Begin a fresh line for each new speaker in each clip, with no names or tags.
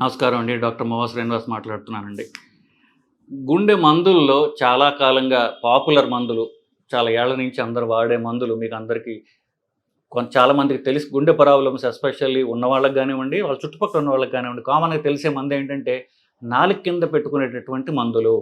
నమస్కారం అండి. డాక్టర్ మోవా శ్రీనివాస్ మాట్లాడుతున్నానండి. గుండె మందుల్లో చాలా కాలంగా పాపులర్ మందులు చాలా ఏళ్ళ నుంచి అందరు వాడే మందులు మీకు అందరికీ కొంత చాలా మందికి తెలిసి గుండె ప్రాబ్లమ్స్ ఎస్పెషల్లీ ఉన్న వాళ్ళకి కానివ్వండి వాళ్ళ చుట్టుపక్కల ఉన్న వాళ్ళకి కానివ్వండి కామన్గా తెలిసే మందు ఏంటంటే నాలుగు కింద పెట్టుకునేటటువంటి మందులు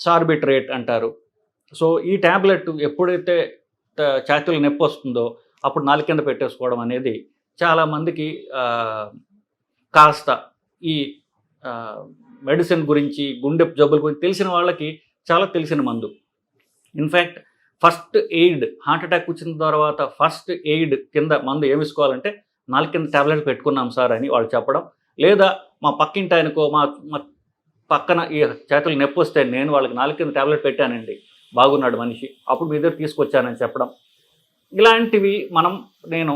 సార్బిట్రేట్ అంటారు. సో ఈ ట్యాబ్లెట్ ఎప్పుడైతే ఛాతీలు నొప్పి వస్తుందో అప్పుడు నాలుగు కింద పెట్టేసుకోవడం అనేది చాలామందికి కాస్త ఈ మెడిసిన్ గురించి గుండె జబ్బుల గురించి తెలిసిన వాళ్ళకి చాలా తెలిసిన మందు. In fact first aid heart attack వచ్చిన తర్వాత ఫస్ట్ ఎయిడ్ కింద మందు ఏమి వేసుకోవాలంటే నాలుగు కింద ట్యాబ్లెట్ పెట్టుకున్నాం సార్ అని వాళ్ళు చెప్పడం. లేదా మా పక్కింటి ఆయనకో మా మా పక్కన ఈ చేతులు నొప్పి వస్తే నేను వాళ్ళకి నాలుగు కింద ట్యాబ్లెట్ పెట్టానండి. బాగున్నాడు మనిషి. అప్పుడు మీ దగ్గర తీసుకొచ్చానని చెప్పడం. ఇలాంటివి మనం నేను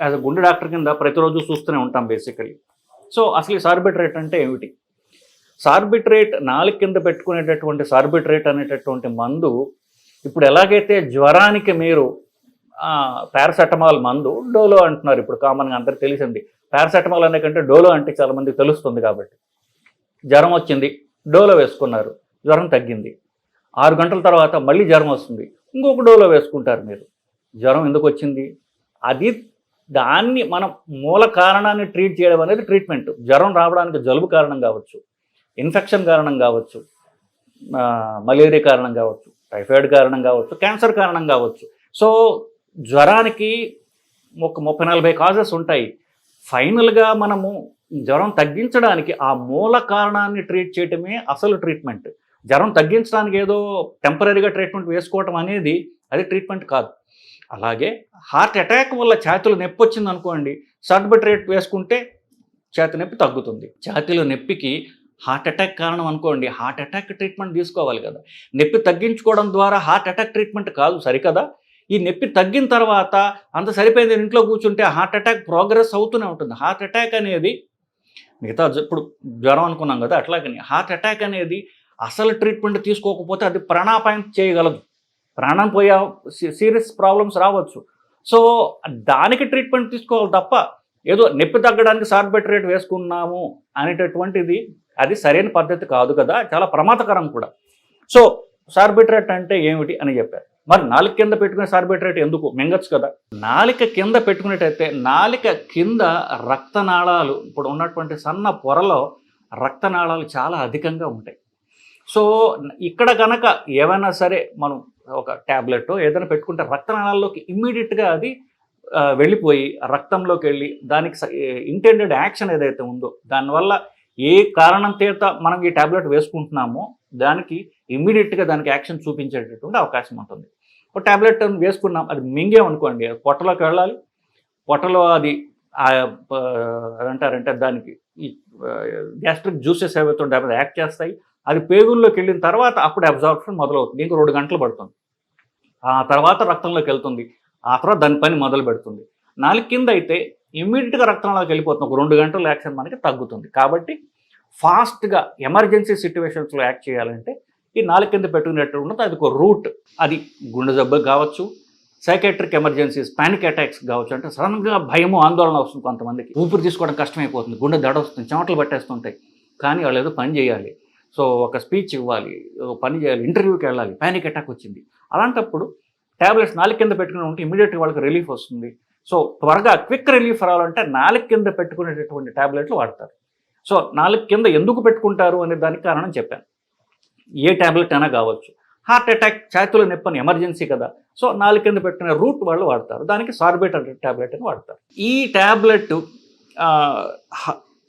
యాజ్ అ గుండె డాక్టర్ కింద ప్రతిరోజు చూస్తూనే ఉంటాం బేసికలీ సో అసలు ఈ సార్బిట్రేట్ అంటే ఏమిటి? సార్బిట్రేట్ నాలుగు కింద పెట్టుకునేటటువంటి సార్బిట్రేట్ అనేటటువంటి మందు ఇప్పుడు ఎలాగైతే జ్వరానికి మీరు పారాసెటమాల్ మందు డోలో అంటున్నారు ఇప్పుడు కామన్గా అందరికి తెలిసింది. పారాసెటమాల్ అనే కంటే డోలో అంటే చాలామందికి తెలుస్తుంది కాబట్టి. జ్వరం వచ్చింది డోలో వేసుకున్నారు జ్వరం తగ్గింది. ఆరు గంటల తర్వాత మళ్ళీ జ్వరం వస్తుంది ఇంకొక డోలో వేసుకుంటారు మీరు. జ్వరం ఎందుకు వచ్చింది? అది దాన్ని మనం మూల కారణాన్ని ట్రీట్ చేయడం అనేది ట్రీట్మెంట్ జ్వరం రావడానికి జలుబు కారణం కావచ్చు ఇన్ఫెక్షన్ కారణం కావచ్చు మలేరియా కారణం కావచ్చు టైఫాయిడ్ కారణం కావచ్చు క్యాన్సర్ కారణం కావచ్చు. సో జ్వరానికి ఒక ముప్పై నలభై కాజెస్ ఉంటాయి. ఫైనల్గా మనము జ్వరం తగ్గించడానికి ఆ మూల కారణాన్ని ట్రీట్ చేయటమే అసలు ట్రీట్మెంట్ జ్వరం తగ్గించడానికి ఏదో టెంపరీగా ట్రీట్మెంట్ వేసుకోవటం అనేది అది ట్రీట్మెంట్ కాదు. అలాగే హార్ట్ అటాక్ వల్ల ఛాతీలో నొప్పి వచ్చింది అనుకోండి సర్బిట్రేట్ వేసుకుంటే ఛాతి నొప్పి తగ్గుతుంది. ఛాతీలో నొప్పికి హార్ట్ అటాక్ కారణం అనుకోండి హార్ట్ అటాక్ ట్రీట్మెంట్ తీసుకోవాలి కదా. నొప్పి తగ్గించుకోవడం ద్వారా హార్ట్ అటాక్ ట్రీట్మెంట్ కాదు సరికదా? ఈ నొప్పి తగ్గిన తర్వాత అంత సరిపోయింది ఇంట్లో కూర్చుంటే హార్ట్ అటాక్ ప్రోగ్రెస్ అవుతూనే ఉంటుంది. హార్ట్ అటాక్ అనేది మిగతా ఇప్పుడు జ్వరం అనుకున్నాం కదా అట్లాగని హార్ట్ అటాక్ అనేది అసలు ట్రీట్మెంట్ తీసుకోకపోతే అది ప్రాణాపాయం చేయగలదు. ప్రాణం పోయే సీరియస్ ప్రాబ్లమ్స్ రావచ్చు. సో దానికి ట్రీట్మెంట్ తీసుకోవాలి తప్ప ఏదో నొప్పి తగ్గడానికి సార్బిట్రేట్ వేసుకున్నాము అనేటటువంటిది అది సరైన పద్ధతి కాదు కదా చాలా ప్రమాదకరం కూడా. సో సార్బిట్రేట్ అంటే ఏమిటి అని చెప్పారు. మరి నాలుక కింద పెట్టుకునే సార్బిట్రేట్ ఎందుకు? మింగచ్చు కదా. నాలిక కింద పెట్టుకునేటైతే నాలిక కింద రక్తనాళాలు ఇప్పుడు ఉన్నటువంటి సన్న పొరలో రక్తనాళాలు చాలా అధికంగా ఉంటాయి. సో ఇక్కడ కనుక ఏమైనా సరే మనం ఒక ట్యాబ్లెట్ ఏదైనా పెట్టుకుంటే రక్తనాళాల్లోకి ఇమ్మీడియట్గా అది వెళ్ళిపోయి రక్తంలోకి వెళ్ళి దానికి ఇంటెండెడ్ యాక్షన్ ఏదైతే ఉందో దానివల్ల ఏ కారణం చేత మనం ఈ ట్యాబ్లెట్ వేసుకుంటున్నామో దానికి ఇమ్మీడియట్గా దానికి యాక్షన్ చూపించేటటువంటి అవకాశం ఉంటుంది. ఒక ట్యాబ్లెట్ వేసుకున్నాం అది మింగేమనుకోండి అది పొట్టలోకి వెళ్ళాలి. పొట్టలో అది అంటారంటే దానికి ఈ గ్యాస్ట్రిక్ జ్యూసెస్ ఏవైతే ఉంటాయో యాక్ట్ చేస్తాయి. అది పేగుల్లోకి వెళ్ళిన తర్వాత అప్పుడు అబ్జార్ప్షన్ మొదలవుతుంది ఇంకో రెండు గంటలు పడుతుంది. ఆ తర్వాత రక్తంలోకి వెళ్తుంది. ఆ తర్వాత దాని పని మొదలు పెడుతుంది. నాలుగు కింద అయితే ఇమ్మీడియట్గా రక్తంలోకి వెళ్ళిపోతుంది. ఒక రెండు గంటల యాక్షన్ మనకి తగ్గుతుంది. కాబట్టి ఫాస్ట్గా ఎమర్జెన్సీ సిచ్యువేషన్స్లో యాక్ట్ చేయాలంటే ఈ నాలుగు కింద పెట్టుకునేట్టు ఉన్నది. అది ఒక రూట్. అది గుండె జబ్బు కావచ్చు సైకాట్రిక్ ఎమర్జెన్సీస్ పానిక్ అటాక్స్ కావచ్చు. అంటే సడన్గా భయము ఆందోళన వస్తుంది కొంతమందికి. ఊపిరి తీసుకోవడం కష్టమైపోతుంది. గుండె దడ వస్తుంది. చెమటలు పట్టేస్తుంటాయి. కానీ వాళ్ళు ఏదో పని చేయాలి. సో ఒక స్పీచ్ ఇవ్వాలి. పని చేయాలి. ఇంటర్వ్యూకి వెళ్ళాలి. పానిక్ అటాక్ వచ్చింది. అలాంటప్పుడు ట్యాబ్లెట్స్ నాలుగు కింద పెట్టుకుని ఉంటే ఇమీడియట్గా వాళ్ళకి రిలీఫ్ వస్తుంది. సో త్వరగా క్విక్ రిలీఫ్ రావాలంటే నాలుగు కింద పెట్టుకునేటటువంటి ట్యాబ్లెట్లు వాడతారు. సో నాలుగు కింద ఎందుకు పెట్టుకుంటారు అనే దానికి కారణం చెప్పాను. ఏ ట్యాబ్లెట్ అయినా కావచ్చు. హార్ట్ అటాక్ ఛాతీలో నొప్పి అని ఎమర్జెన్సీ కదా. సో నాలుగు కింద పెట్టుకునే రూట్ వాళ్ళు వాడతారు. దానికి సార్బేట్ అనే ట్యాబ్లెట్ అని వాడతారు. ఈ ట్యాబ్లెట్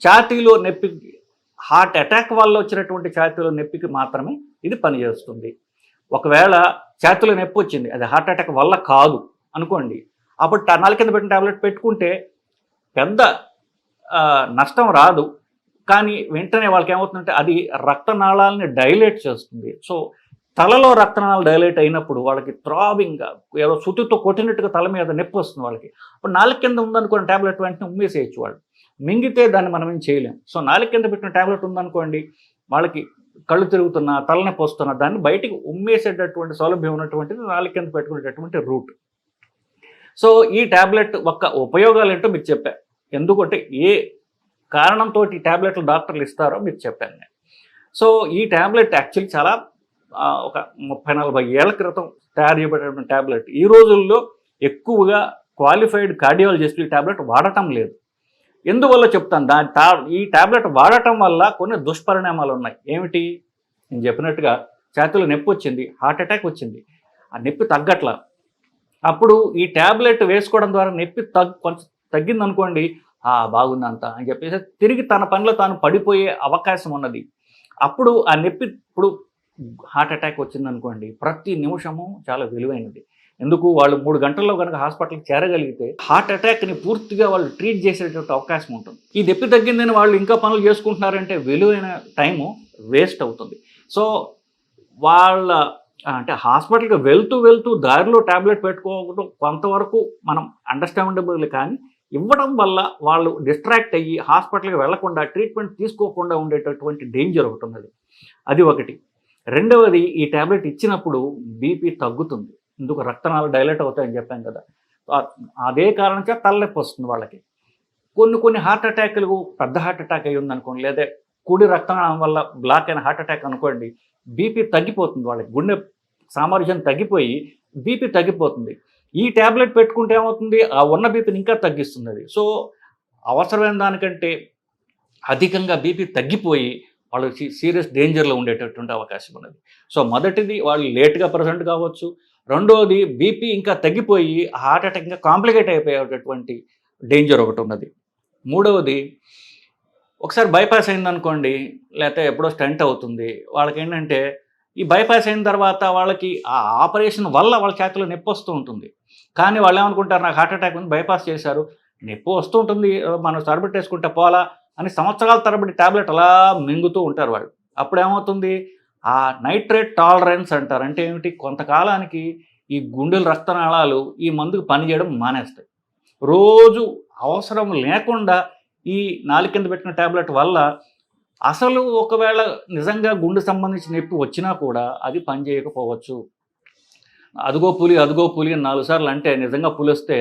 ఛాతీలో నొప్పి హార్ట్ అటాక్ వల్ల వచ్చినటువంటి ఛాతీలో నొప్పికి మాత్రమే ఇది పనిచేస్తుంది. ఒకవేళ చేతిలో నొప్పి వచ్చింది అది హార్ట్ అటాక్ వల్ల కాదు అనుకోండి అప్పుడు టర్నాల కింద పెట్టిన టాబ్లెట్ పెట్టుకుంటే పెద్ద నష్టం రాదు. కానీ వెంటనే వాళ్ళకి ఏమవుతుందంటే అది రక్తనాళాలని డైలేట్ చేస్తుంది. సో తలలో రక్తనాళాలు డైలేట్ అయినప్పుడు వాళ్ళకి థ్రాబింగ్గా ఏదో సుతితో కొట్టినట్టుగా తల మీద నొప్పి వస్తుంది వాళ్ళకి. అప్పుడు నాలుగు కింద ఉందనుకోండి ట్యాబ్లెట్ వెంటనే ఉమ్మేసేయచ్చు వాళ్ళు. మింగితే దాన్ని మనం ఏం చేయలేం. సో నాలుగు కింద పెట్టిన టాబ్లెట్ ఉందనుకోండి వాళ్ళకి కళ్ళు తిరుగుతున్న తలని పోస్తున్న దాన్ని బయటికి ఉమ్మేసేటటువంటి సౌలభ్యం ఉన్నటువంటిది నాలుగు కింద పెట్టుకునేటటువంటి రూట్. సో ఈ టాబ్లెట్ ఒక్క ఉపయోగాలు ఏంటో మీకు చెప్పా. ఎందుకంటే ఏ కారణంతో ఈ ట్యాబ్లెట్లు డాక్టర్లు ఇస్తారో మీకు చెప్పాను నేను. సో ఈ ట్యాబ్లెట్ యాక్చువల్లీ చాలా ఒక ముప్పై నలభై ఏళ్ళ క్రితం తయారు చేయబడిన ట్యాబ్లెట్ ఈ రోజుల్లో ఎక్కువగా క్వాలిఫైడ్ కార్డియాలజిస్టులు ఈ ట్యాబ్లెట్ వాడటం లేదు. ఎందువల్ల చెప్తాను? దాని టా ఈ ట్యాబ్లెట్ వాడటం వల్ల కొన్ని దుష్పరిణామాలు ఉన్నాయి. ఏమిటి? నేను చెప్పినట్టుగా చేతులు నొప్పి వచ్చింది హార్ట్ అటాక్ వచ్చింది. ఆ నొప్పి తగ్గట్ల. అప్పుడు ఈ ట్యాబ్లెట్ వేసుకోవడం ద్వారా నొప్పి తగ్ కొంచెం తగ్గిందనుకోండి ఆ బాగుందంత అని చెప్పేసి తిరిగి తన పనిలో తాను పడిపోయే అవకాశం ఉన్నది. అప్పుడు ఆ నొప్పి ఇప్పుడు హార్ట్ అటాక్ వచ్చింది అనుకోండి ప్రతి నిమిషము చాలా విలువైనది. ఎందుకు వాళ్ళు మూడు గంటల్లో కనుక హాస్పిటల్కి చేరగలిగితే హార్ట్ అటాక్ని పూర్తిగా వాళ్ళు ట్రీట్ చేసేటటువంటి అవకాశం ఉంటుంది. ఈ దెప్పి తగ్గిందని వాళ్ళు ఇంకా పనులు చేసుకుంటున్నారంటే విలువైన టైము వేస్ట్ అవుతుంది. సో వాళ్ళ అంటే హాస్పిటల్కి వెళ్తూ వెళ్తూ దారిలో ట్యాబ్లెట్ పెట్టుకోవడం కొంతవరకు మనం అండర్స్టాండబుల్ కానీ ఇవ్వడం వల్ల వాళ్ళు డిస్ట్రాక్ట్ అయ్యి హాస్పిటల్కి వెళ్ళకుండా ట్రీట్మెంట్ తీసుకోకుండా ఉండేటటువంటి డేంజర్ ఒకటి ఉన్నది. అది ఒకటి. రెండవది ఈ ట్యాబ్లెట్ ఇచ్చినప్పుడు బీపీ తగ్గుతుంది. ఇందుకు రక్తనాలు డైలెట్ అవుతాయని చెప్పాను కదా. అదే కారణం చేత తలనొప్పి వస్తుంది వాళ్ళకి. కొన్ని కొన్ని హార్ట్ అటాక్లు పెద్ద హార్ట్ అటాక్ అయ్యి ఉందనుకోండి లేదా కుడి రక్తనాళం వల్ల బ్లాక్ అయిన హార్ట్ అటాక్ అనుకోండి బీపీ తగ్గిపోతుంది వాళ్ళకి. గుండె సామర్థ్యం తగ్గిపోయి బీపీ తగ్గిపోతుంది. ఈ ట్యాబ్లెట్ పెట్టుకుంటే ఏమవుతుంది? ఆ ఉన్న బీపీని ఇంకా తగ్గిస్తుంది అది. సో అవసరమైన దానికంటే అధికంగా బీపీ తగ్గిపోయి వాళ్ళు సీరియస్ డేంజర్లో ఉండేటటువంటి అవకాశం ఉన్నది. సో మొదటిది వాళ్ళు లేట్గా ప్రజెంట్ కావచ్చు రెండవది బీపీ ఇంకా తగ్గిపోయి హార్ట్ అటాక్ ఇంకా కాంప్లికేట్ అయిపోయేటటువంటి డేంజర్ ఒకటి ఉన్నది. మూడవది ఒకసారి బైపాస్ అయిందనుకోండి లేకపోతే ఎప్పుడో స్టంట్ అవుతుంది. వాళ్ళకి ఏంటంటే ఈ బైపాస్ అయిన తర్వాత వాళ్ళకి ఆ ఆపరేషన్ వల్ల వాళ్ళ చేతిలో నొప్పి వస్తూ ఉంటుంది. కానీ వాళ్ళు ఏమనుకుంటారు నాకు హార్ట్ అటాక్ ఉంది బైపాస్ చేశారు నొప్పి వస్తూ ఉంటుంది మనం తరబెట్టేసుకుంటే పోలా అని సంవత్సరాల తరబడి టాబ్లెట్ అలా మింగుతూ ఉంటారు వాళ్ళు. అప్పుడు ఏమవుతుంది ఆ నైట్రేట్ టాలరెన్స్ అంటారు. అంటే ఏమిటి? కొంతకాలానికి ఈ గుండెల రక్తనాళాలు ఈ మందుకు పనిచేయడం మానేస్తాయి. రోజు అవసరం లేకుండా ఈ నాలుగు కింద పెట్టిన టాబ్లెట్ వల్ల అసలు ఒకవేళ నిజంగా గుండె సంబంధించిన నొప్పి వచ్చినా కూడా అది పనిచేయకపోవచ్చు అదిగో పులి అదిగో పులి అని నాలుగు సార్లు అంటే నిజంగా పులి వస్తే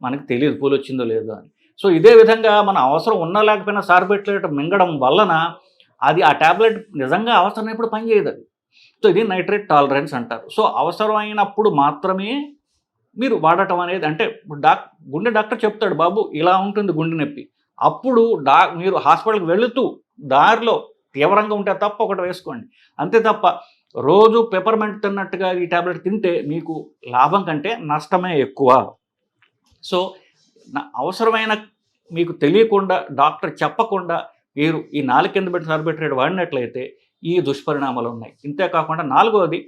మనకు తెలియదు పులి వచ్చిందో లేదో అని. సో ఇదే విధంగా మన అవసరం ఉన్నా లేకపోయినా సార్బెట్లేట్ మింగడం వలన అది ఆ ట్యాబ్లెట్ నిజంగా అవసరమైనప్పుడు పనిచేయదు అది. సో ఇది నైట్రేట్ టాలరెన్స్ అంటారు. సో అవసరమైనప్పుడు మాత్రమే మీరు వాడటం అనేది అంటే డాక్ గుండె డాక్టర్ చెప్తాడు బాబు ఇలా ఉంటుంది గుండె నొప్పి. అప్పుడు డా మీరు హాస్పిటల్కి వెళుతూ దారిలో తీవ్రంగా ఉంటే తప్ప ఒకటి వేసుకోండి. అంతే తప్ప రోజు పెపర్మెంట్ తిన్నట్టుగా ఈ టాబ్లెట్ తింటే మీకు లాభం కంటే నష్టమే ఎక్కువ. సో అవసరమైన మీకు తెలియకుండా డాక్టర్ చెప్పకుండా మీరు ఈ నాలుగు కింద పెట్టి సరిపెట్టేది వాడినట్లయితే ఈ దుష్పరిణామాలు ఉన్నాయి. ఇంతే కాకుండా నాలుగవది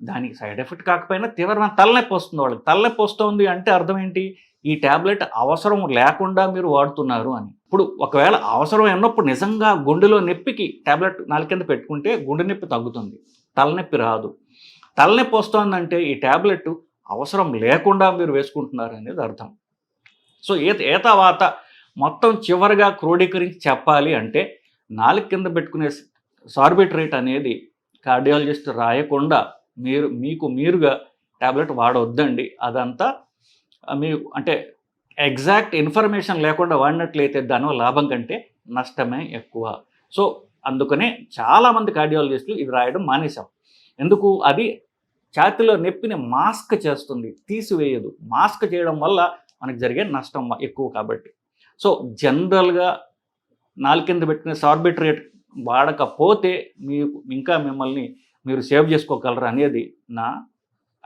దానికి సైడ్ ఎఫెక్ట్ కాకపోయినా తీవ్రమైన తలనొప్పి వస్తుంది వాళ్ళకి. తలనొప్పి వస్తుంది అంటే అర్థం ఏంటి? ఈ ట్యాబ్లెట్ అవసరం లేకుండా మీరు వాడుతున్నారు అని. ఇప్పుడు ఒకవేళ అవసరం ఉన్నప్పుడు నిజంగా గుండెలో నొప్పికి ట్యాబ్లెట్ నాలుగు కింద పెట్టుకుంటే గుండె నొప్పి తగ్గుతుంది. తలనొప్పి రాదు. తలనొప్పి వస్తుందంటే ఈ ట్యాబ్లెట్ అవసరం లేకుండా మీరు వేసుకుంటున్నారు అనేది అర్థం. సో ఏ ఏ తర్వాత మొత్తం చివరిగా క్రోడీకరించి చెప్పాలి అంటే నాలుగు కింద పెట్టుకునే సార్బిట్రేట్ అనేది కార్డియాలజిస్ట్ రాయకుండా మీరు మీకు మీరుగా ట్యాబ్లెట్ వాడవద్దండి అదంతా మీ అంటే ఎగ్జాక్ట్ ఇన్ఫర్మేషన్ లేకుండా వాడినట్లయితే దానివల్ల లాభం కంటే నష్టమే ఎక్కువ. సో అందుకనే చాలామంది కార్డియాలజిస్టులు ఇది రాయడం మానేశాం. ఎందుకు? అది ఛాతిలో నొప్పిని మాస్క్ చేస్తుంది తీసివేయదు. మాస్క్ చేయడం వల్ల మనకు జరిగే నష్టం ఎక్కువ కాబట్టి. సో జనరల్గా నాలుకింద పెట్టిన సార్బిట్రేట్ వాడకపోతే మీకు ఇంకా మిమ్మల్ని మీరు సేవ్ చేసుకోగలరు అనేది నా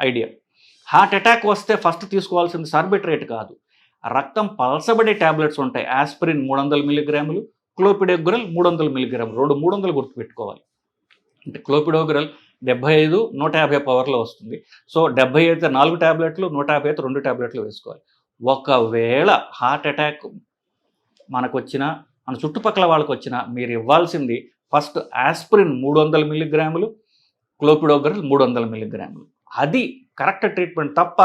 ఐడియా. హార్ట్ అటాక్ వస్తే ఫస్ట్ తీసుకోవాల్సింది సార్బిట్రేట్ కాదు. రక్తం పలసబడే ట్యాబ్లెట్స్ ఉంటాయి. ఆస్పిరిన్ మూడు వందల మిలిగ్రాములు క్లోపిడోగ్రల్ మూడు వందల మిలిగ్రాములు రెండు మూడు వందలు గుర్తుపెట్టుకోవాలి. అంటే క్లోపిడోగ్రల్ డెబ్బై ఐదు నూట యాభై పవర్లో వస్తుంది. సో డెబ్బై అయితే నాలుగు ట్యాబ్లెట్లు నూట యాభై అయితే రెండు ట్యాబ్లెట్లు వేసుకోవాలి. ఒకవేళ హార్ట్ అటాక్ మనకు వచ్చినా మన చుట్టుపక్కల వాళ్ళకి వచ్చినా మీరు ఇవ్వాల్సింది ఫస్ట్ ఆస్పిరిన్ మూడు వందల మిల్లీగ్రాములు క్లోపిడోగ్రల్ మూడు వందల మిల్లీగ్రాములు. అది కరెక్ట్ ట్రీట్మెంట్ తప్ప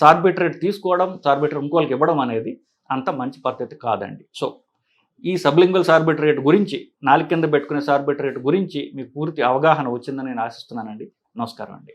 సార్బిట్రేట్ తీసుకోవడం సార్బిట్రేట్ ఇంకోళ్ళకి ఇవ్వడం అనేది అంత మంచి పద్ధతి కాదండి. సో ఈ సబ్లింగ్వల్ సార్బిట్రేట్ గురించి నాలుగు కింద పెట్టుకునే సార్బిట్రేట్ గురించి మీకు పూర్తి అవగాహన వచ్చిందని నేను ఆశిస్తున్నానండి. నమస్కారం అండి.